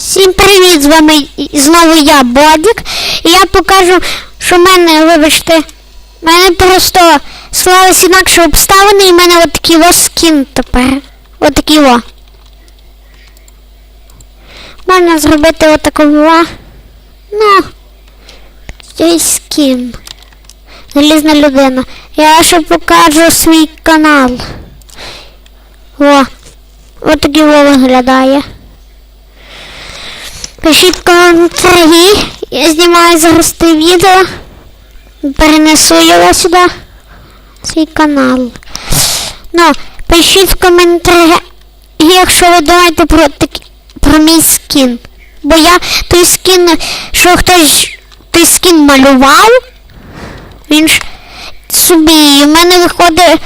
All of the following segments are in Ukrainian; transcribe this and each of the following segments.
Всім привіт! З вами знову я, Бодік. І я покажу, що в мене, вибачте, в мене просто склалися інакше обставини, і в мене отакий ось скін тепер. Отакий о. Можна зробити отакого. Ну, цей скін. Залізна людина. Я ще покажу свій канал. О, отакий о виглядає. Пишіть коментарі. Я знімаю зараз те відео. Перенесу його сюди. Свій канал. Ну, пишіть в коментарях, якщо ви думаєте про такі, про мій скін. Бо я той скін, що хтось той скін малював, він ж собі, в мене виходить,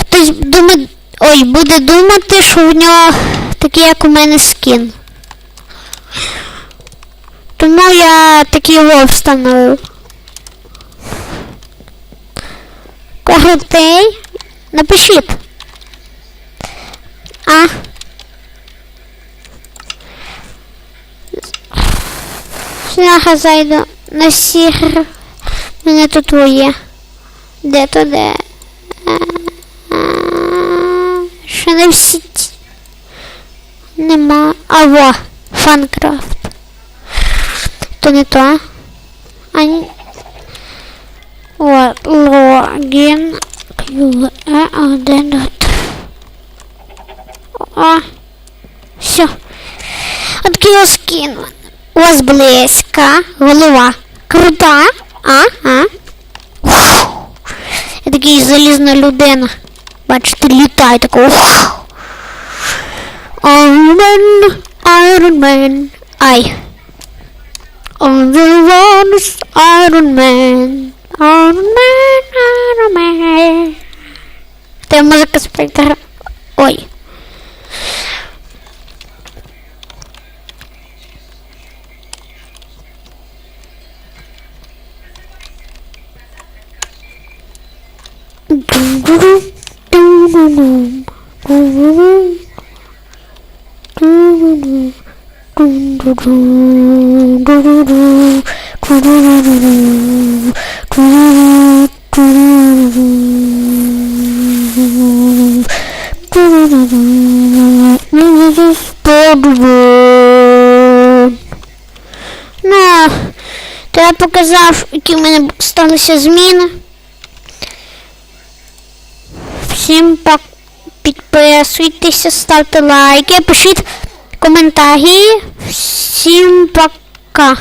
хтось думає, ой, буде думати, що в нього такий, як у мене скін. Тому я такий його встановив. Крутий. Напишіть. А. Шляха зайду на сір. Мене тут є. Де то де? Ще не всі. Нема. А во, фанкрафт. То не то. А ні. О, логін. QE 1. О. Все. Такий ось скін. Ось близька. Голова. Крута. А? А? Фу. Я такий залізна людина. Бачите, літає такого. Iron Man, Iron Man. I. On the one is Iron Man. Iron Man, Iron Man. Temos que espreitar. Oi. Dum, dum, dum. Ну, то я показав, які в мене сталися зміни. Всім підписуйтеся, ставте лайки, пишіть коментарі. Всім пока.